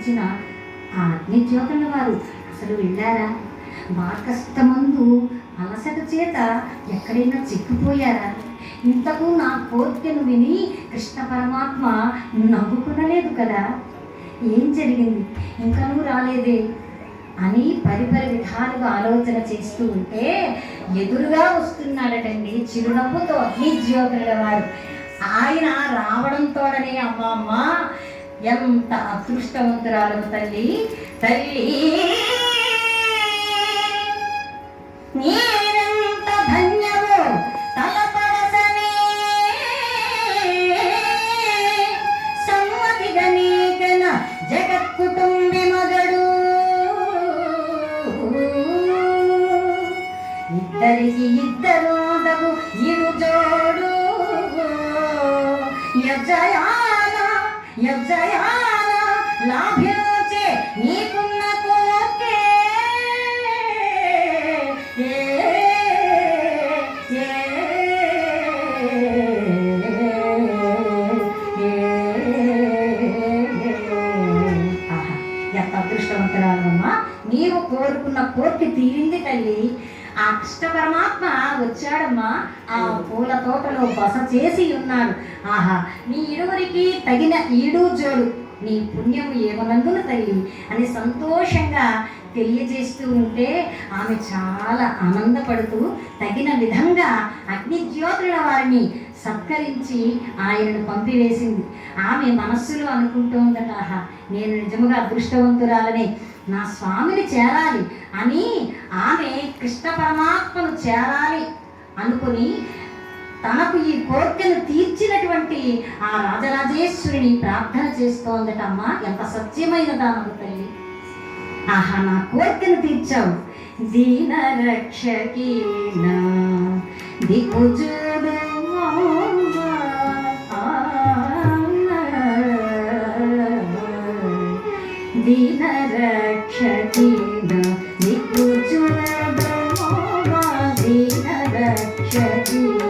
ఇచ్చిన ఆ అగ్నిజ్యోతుల వారు అసలు వెళ్ళారా మార్కష్టమందు అలసట చేత ఎక్కడైనా చిక్కిపోయారా? ఇంతకు నా కోరికను విని కృష్ణ పరమాత్మ నవ్వుకునలేదు కదా? ఏం జరిగింది? ఇంకా నువ్వు రాలేదే? అని పరిపరి విధాలుగా ఆలోచన చేస్తూ ఉంటే ఎదురుగా వస్తున్నాడటండి చిరునవ్వుతో అగ్నిజ్యోతుల వారు. ఆయన రావడంతోడనే అమ్మమ్మ ఎంత అదృష్టవంతురాలు తల్లి? తల్లి నీరెంత ధన్యవో తలపరసనే సమ్మతిగా నీకన జగత్ కుటుంబి మగడు ఇద్దరికి ఇద్దరు ఇరు జోడు యజయాన యజయాన లాభ్యోచే నీకున్న కోకే ఎంత అదృష్టవంతురాలమ్మా. నీవు కోరుకున్న కోరిక తీరింది తల్లి. ఆ కృష్ణ పరమాత్మ వచ్చాడమ్మా. ఆ పూల తోటలో బస చేసి ఉన్నాడు. ఆహా నీ ఇరువురికి తగిన ఈడు జోడు. నీ పుణ్యము ఏమనందున తల్లి? అని సంతోషంగా తెలియజేస్తూ ఉంటే ఆమె చాలా ఆనందపడుతూ తగిన విధంగా అగ్నిజ్యోతుల వారిని సత్కరించి ఆయనను పంపివేసింది. ఆమె మనస్సులో అనుకుంటోందట ఆహా నేను నిజముగా అదృష్టవంతురాలనే. నా స్వామిని చేరాలి అని ఆమె కృష్ణ పరమాత్మను చేరాలి అనుకుని తనకు ఈ కోరికను తీర్చినటువంటి ఆ రాజరాజేశ్వరిని ప్రార్థన చేస్తోందట అమ్మ ఎంత సత్యమైన దానము తల్లి. ఆహా నా కోరికను తీర్చావు. దీన రక్షకి నా దీన రక్షకీన దిక్కుజూడు దీన రక్షకీన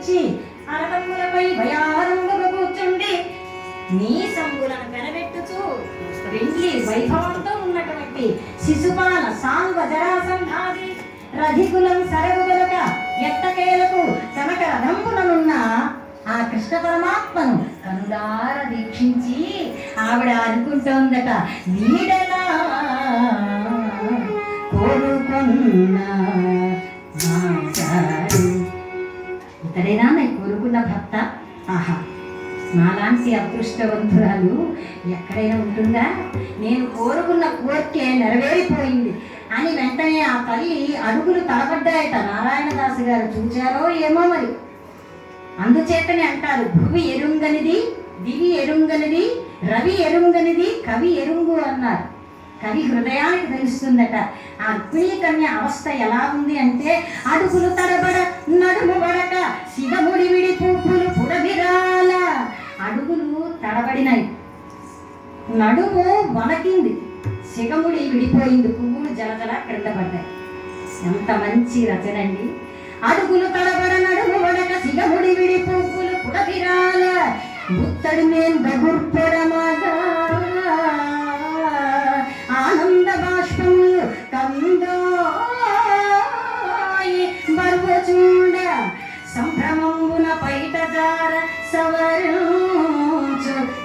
వారులు తీర్చి అరకములపై కూర్చుండి నీ సంబులను కనబెట్టుచు వెండి వైభవంతో ఉన్నటువంటి శిశుపాల సాల్వ జరాసంధాది రధికులం సరగుగలక ఎట్టకేలకు తనక రథంబులనున్న ఆ కృష్ణ పరమాత్మను కనులార దీక్షించి ఆవిడ అనుకుంటోందట నీడలా కోరుకున్నా ఇతడేనా నేను కోరుకున్న భర్త. ఆహా. నాలాంటి అదృష్టవంతురాలు ఎక్కడైనా ఉంటుందా? నేను కోరుకున్న కోరికే నెరవేరిపోయింది అని వెంటనే ఆ తల్లి అడుగులు తలపడ్డాయట నారాయణదాసు గారు. చూచారో ఏమో మరి. అందుచేతనే అంటారు భువి ఎరుంగనిది దివి ఎరుంగనిది రవి ఎరుంగనిది కవి ఎరుంగు అన్నారు. కవి హృదయానికి తెలుస్తుందట ఆ రుక్మిణీ కన్య అవస్థ ఎలా ఉంది అంటే అడుగులు తడబడ నడుము బడక శివముడి విడి పూపులు పురవిరాల అడుగులు తడబడినాయి. నడుము వణకింది. సిగముడి విడిపోయింది. పువ్వులు జలజల క్రింద పడ్డాయి. ఎంత మంచి రచన అండి. అడుగులు తడబడ నడుము వడక సిగముడి విడి పువ్వులు పుడవిరాల ముత్తడి మేల్ బగుర్పడమగా జార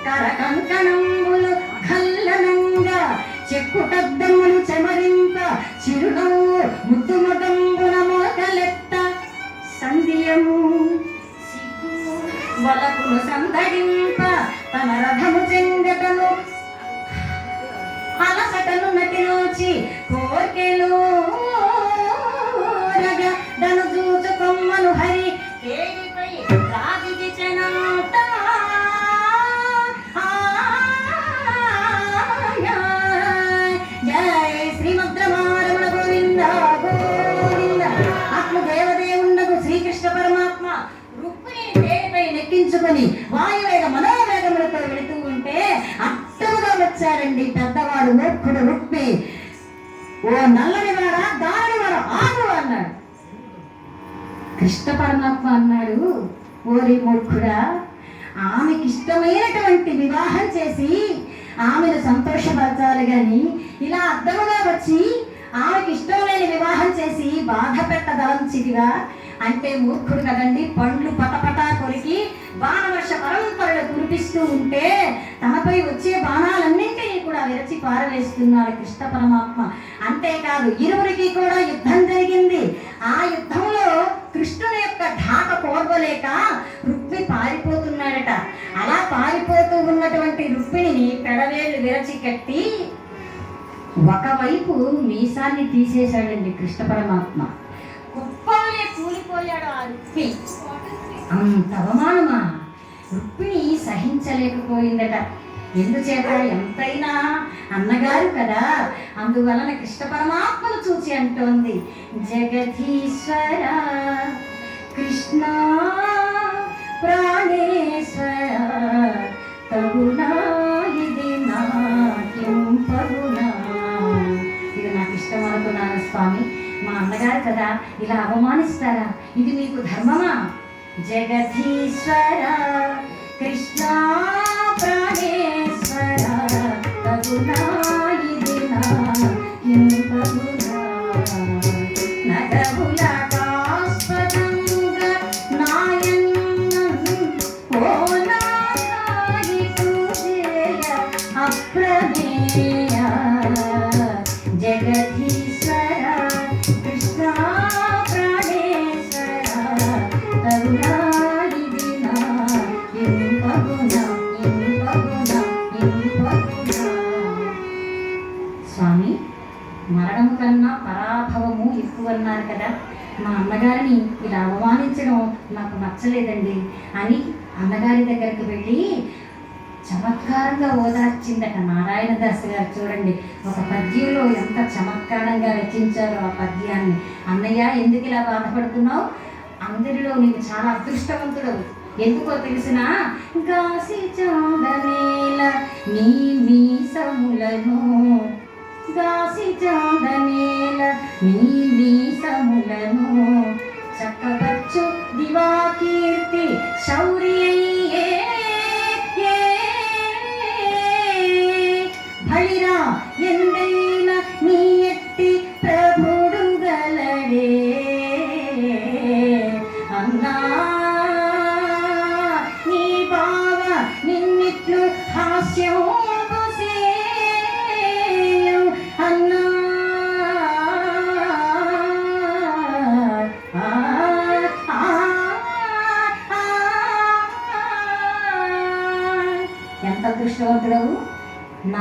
కరకంకణంబులు కరకంకణములు చెక్కు చెక్కుటద్దములు చెమరింప. చిరునవ్వు ముద్దు మోకలెత్త మొలకలెత్త. సంధ్యము సిగ్గు వలపును సందడింప. తన రథము పెద్దవాడు మూర్ఖుడు రుక్మి ఓ నల్లని వాడ దాని వాడ ఆగు అన్నాడు. కృష్ణ పరమాత్మ అన్నాడు ఓరి మూర్ఖుడా ఆమెకి ఇష్టమైనటువంటి వివాహం చేసి ఆమెను సంతోషపరచాలి గాని ఇలా అర్థముగా వచ్చి ఆమెకి ఇష్టం లేని వివాహం చేసి బాధ పెట్టదలంచిదిగా అంటే మూర్ఖుడు కదండి పండ్లు పటపటా కొరికి బాణవర్ష పరంపరలు కురిపిస్తూ ఉంటే తనపై వచ్చే బాణాలన్నింటినీ కూడా విరచి పారవేస్తున్నాడు కృష్ణ పరమాత్మ. అంతేకాదు ఇరువురికి కూడా యుద్ధం జరిగింది. ఆ యుద్ధంలో కృష్ణుని యొక్క ఢాక కోర్వలేక రుక్మి పారిపోతున్నాడట. అలా పారిపోతూ ఉన్నటువంటి రుక్మిణిని పెడవేళ్ళు విరచి కట్టి ఒకవైపు మీసాన్ని తీసేశాడండి కృష్ణ పరమాత్మ. కుప్పలే కూలిపోయాడు ఆ రుక్మి. అంత అవమానమా? రుక్మిణి సహించలేకపోయిందట. ఎందుచేత? ఎంతైనా అన్నగారు కదా అందువలన కృష్ణ పరమాత్మను చూచి అంటోంది. జగదీశ్వర కృష్ణ ప్రాణేశ్వర తగునా ఇది నాట్యం పగునా ఇది నాకు ఇష్టం అనుకున్నాను స్వామి. మా అన్నగారు కదా ఇలా అవమానిస్తారా? ఇది మీకు ధర్మమా? జగదీశ్వర కృష్ణ ప్రాణేశ్వర తగునా ఇది నాట్యం పగునా ఉన్నారు కదా. మా అన్నగారిని ఇలా అవమానించడం నాకు నచ్చలేదండి అని అన్నగారి దగ్గరికి వెళ్ళి చమత్కారంగా ఓదార్చిందట నారాయణదాస్ గారు. చూడండి ఒక పద్యంలో ఎంత చమత్కారంగా రచించారో ఆ పద్యాన్ని. అన్నయ్య ఎందుకు ఇలా బాధపడుతున్నావు? అందరిలో నీకు చాలా అదృష్టవంతుడవు. ఎందుకో తెలిసిన కాశీ చాందనేల నీ మీసములను దాసి చాందనేల నీ మీసములను చక్కవచ్చు దివాకీర్తి శౌర్యయ్యే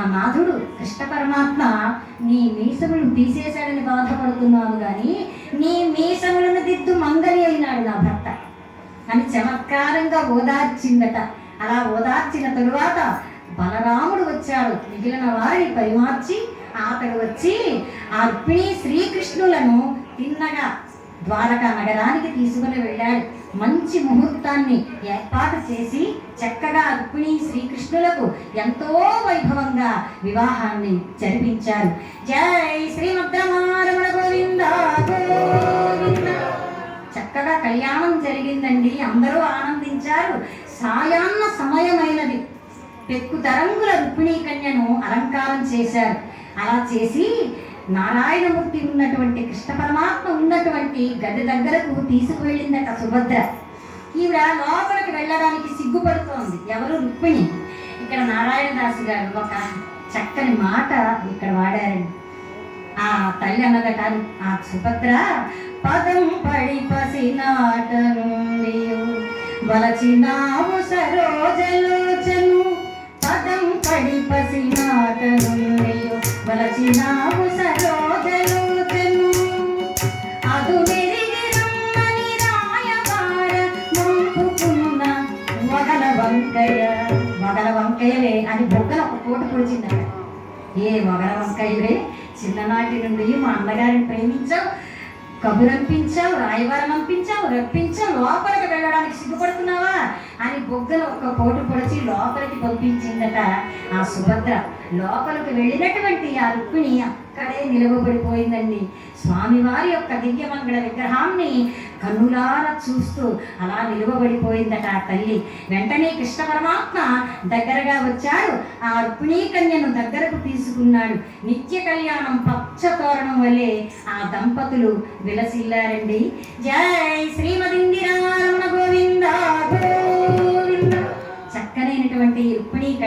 నాథుడు కృష్ణ పరమాత్మ నీ మీసములను తీసేశాడని బాధపడుతున్నావు కానీ నీ మీసములను దిద్దు మంగలి అయినాడు నా భర్త. అని చమత్కారంగా ఓదార్చిందట. అలా ఓదార్చిన తరువాత బలరాముడు వచ్చాడు. మిగిలిన వారిని పరిమార్చి అతడు వచ్చి ఆ శ్రీకృష్ణులను తిన్నగా ద్వారకా నగరానికి తీసుకుని వెళ్ళాడు. మంచి ముహూర్తాన్ని ఏర్పాటు చేసి చక్కగా రుక్మిణి శ్రీకృష్ణులకు ఎంతో వైభవంగా వివాహాన్ని జరిపించారు. జై శ్రీమద్రమారమణ గోవింద గోవింద. చక్కగా కళ్యాణం జరిగిందండి. అందరూ ఆనందించారు. సాయాన్న సమయమైనది. పెక్కు తరంగుల రుక్మిణీ కన్యను అలంకారం చేశారు. అలా చేసి నారాయణమూర్తి ఉన్నటువంటి కృష్ణ పరమాత్మ ఉన్నటువంటి గది దగ్గరకు తీసుకువెళ్ళిందట సుభద్ర. ఈవిడ లోపలికి వెళ్ళడానికి సిగ్గుపడుతోంది. ఎవరు? రుక్మిణి. ఇక్కడ నారాయణదాసు గారు ఒక చక్కని మాట ఇక్కడ వాడారండి. ఆ తల్లి అన్నదట ఆ సుభద్ర పదం పడి పసినాటను వలచినావు సరోజలోచను పదం వంకయ్య వగల వంకయ్యలే అని బొగ్గన ఒక పూట పొడిచిందట ఏ వగల వంకయ్యలే చిన్ననాటి నుండి మా అన్నగారిని ప్రేమించావు కబురంపించావు రాయవారం పంపించావు రప్పించావు లోపలికి వెళ్ళడానికి సిగ్గుపడుతున్నావా? అని బొగ్గలు ఒక పోటు పొడిచి లోపలికి పంపించిందట ఆ సుభద్ర. లోపలికి వెళ్ళినటువంటి ఆ రుక్మిణి అక్కడే నిలవబడిపోయిందండి. స్వామివారి యొక్క దివ్యమంగళ విగ్రహాన్ని కన్నులారా చూస్తూ అలా నిలువబడిపోయిందట ఆ తల్లి. వెంటనే కృష్ణ పరమాత్మ దగ్గరగా వచ్చారు. ఆ రుక్మిణీ కన్యను దగ్గరకు తీసుకున్నాడు. నిత్య కళ్యాణం పచ్చ తోరణం వల్లే ఆ దంపతులు విలసిల్లారండి. జై శ్రీమతి గోవింద గోవింద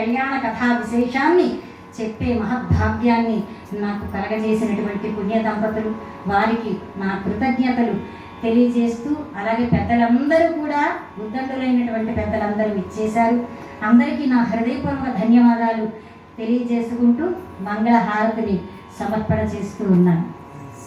కళ్యాణ కథా విశేషాన్ని చెప్పే మహద్భాగ్యాన్ని నాకు కలగజేసినటువంటి పుణ్య దంపతులు వారికి నా కృతజ్ఞతలు తెలియజేస్తూ అలాగే పెద్దలందరూ కూడా ఉద్దండులైనటువంటి పెద్దలందరూ ఇచ్చేశారు అందరికీ నా హృదయపూర్వక ధన్యవాదాలు తెలియజేసుకుంటూ మంగళ హారతిని సమర్పణ చేస్తూ ఉన్నాను.